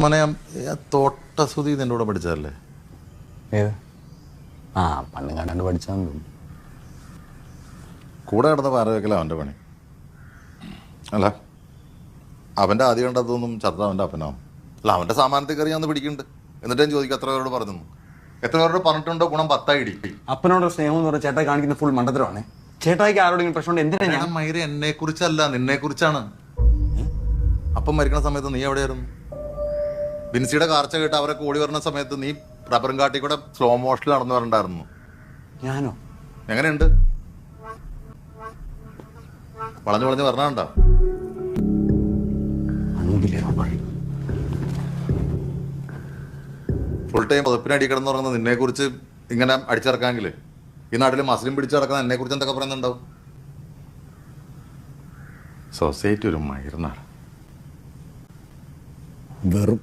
മോനെ തോട്ടസുതി നിന്റെ കൂടെ പഠിച്ചതല്ലേ? ഏത്? ആ പണ്ട് കണ്ടാണ്ട് പഠിച്ചാന്ന് തോന്നുന്നു കൂടെ കിടന്ന പാറ വെക്കല അവന്റെ പണി. അല്ല അവന്റെ ആദ്യം കണ്ടതൊന്നും ചത്ത അവന്റെ അപ്പനാവും അല്ല അവന്റെ സാമാനത്തിൽ കയറി ഞാൻ പിടിക്കുന്നുണ്ട്. എന്നിട്ട് ഞാൻ ചോദിക്കും എത്ര പേരോട് പറഞ്ഞു എത്ര പേരോട് പറഞ്ഞിട്ടുണ്ടോ? ഗുണം പത്തായി ഇടി അപ്പനോട് സ്നേഹം എന്ന് പറഞ്ഞാൽ ചേട്ടായി കാണിക്കുന്ന ഫുൾ മണ്ടത്തരമാണ്. ചേട്ടായിക്ക് ആരോടെങ്കിലും പ്രശ്നം ഉണ്ട് എന്തിനാ ഞാൻ മൈര എന്നെ കുറിച്ചല്ല നിന്നെ കുറിച്ചാണ് അപ്പം മരിക്കണ സമയത്ത് നീ എവിടെയായിരുന്നു? ബിൻസിയുടെ കാർച്ച കേട്ട് അവരൊക്കെ ഓടി വരുന്ന സമയത്ത് നീ റബ്ബറും കാട്ടി കൂടെ സ്ലോ മോഷനിൽ നടന്നു വരണ്ടായിരുന്നു ഞാനോ? എങ്ങനെയുണ്ട്? വളഞ്ഞു വളഞ്ഞു അൺബിലീവബിൾ ഫുൾ ടൈം പതിപ്പിനടി കിടന്ന് പറയുന്നത് നിന്നെ കുറിച്ച് ഇങ്ങനെ അടിച്ചിറക്കാമെങ്കിൽ ഈ നാട്ടിൽ മസ്ലിം പിടിച്ചു കിടക്കുന്ന എന്നെ കുറിച്ച് എന്തൊക്കെ പറയുന്നുണ്ടാവും? സൊസൈറ്റി ഒരു മയർന്നാണ് വെറും